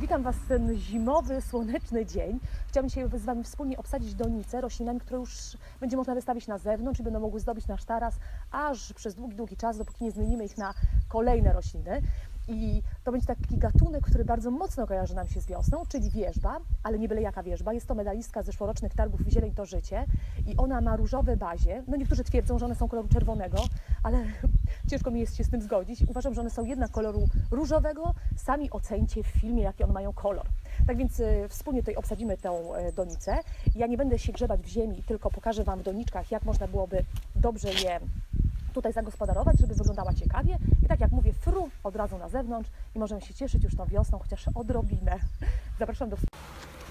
Witam Was w ten zimowy, słoneczny dzień. Chciałabym dzisiaj z Wami wspólnie obsadzić donice roślinami, które już będzie można wystawić na zewnątrz i będą mogły zdobyć nasz taras aż przez długi, długi czas, dopóki nie zmienimy ich na kolejne rośliny. I to będzie taki gatunek, który bardzo mocno kojarzy nam się z wiosną, czyli wierzba, ale nie byle jaka wierzba. Jest to medalistka z zeszłorocznych targów Zieleń to Życie i ona ma różowe bazie. No niektórzy twierdzą, że one są koloru czerwonego, ale ciężko mi jest się z tym zgodzić. Uważam, że one są jednak koloru różowego. Sami ocencie w filmie, jaki one mają kolor. Tak więc y, wspólnie tutaj obsadzimy tę y, donicę. Ja nie będę się grzebać w ziemi, tylko pokażę Wam w doniczkach, jak można byłoby dobrze je tutaj zagospodarować, żeby wyglądała ciekawie. I tak jak mówię, fru od razu na zewnątrz i możemy się cieszyć już tą wiosną, chociaż odrobinę. Zapraszam do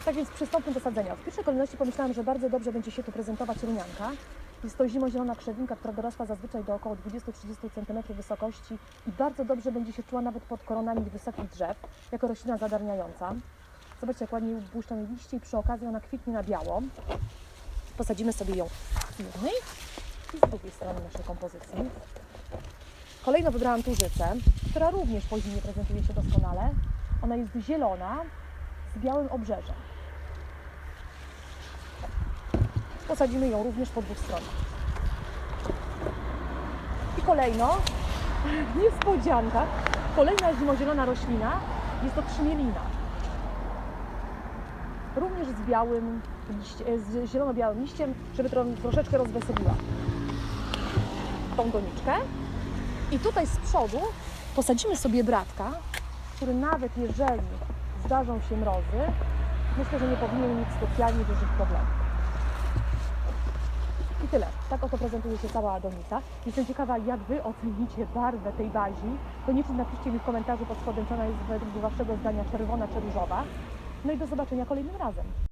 tak więc przystąpmy do sadzenia. W pierwszej kolejności pomyślałam, że bardzo dobrze będzie się tu prezentować runianka. Jest to zimozielona krzewinka, która dorosła zazwyczaj do około 20-30 cm wysokości i bardzo dobrze będzie się czuła nawet pod koronami wysokich drzew, jako roślina zadarniająca. Zobaczcie, jak ładnie błyszczą liście i przy okazji ona kwitnie na biało. Posadzimy sobie ją z jednej i z drugiej strony naszej kompozycji. Kolejno wybrałam tużycę, która również po zimie prezentuje się doskonale. Ona jest zielona z białym obrzeżem. Posadzimy ją również po dwóch stronach. I kolejno, niespodzianka, kolejna zimozielona roślina jest to trzmielina. Również z białym, z zielono-białym liściem, żeby tro, troszeczkę rozweseliła tą doniczkę. I tutaj z przodu posadzimy sobie bratka, który nawet jeżeli zdarzą się mrozy, myślę, że nie powinien mieć specjalnie dużych problemów. I tyle. Tak oto prezentuje się cała donica. Jestem ciekawa, jak Wy ocenicie barwę tej bazi. Koniecznie napiszcie mi w komentarzu pod spodem, czy ona jest według Waszego zdania czerwona czy różowa. No i do zobaczenia kolejnym razem.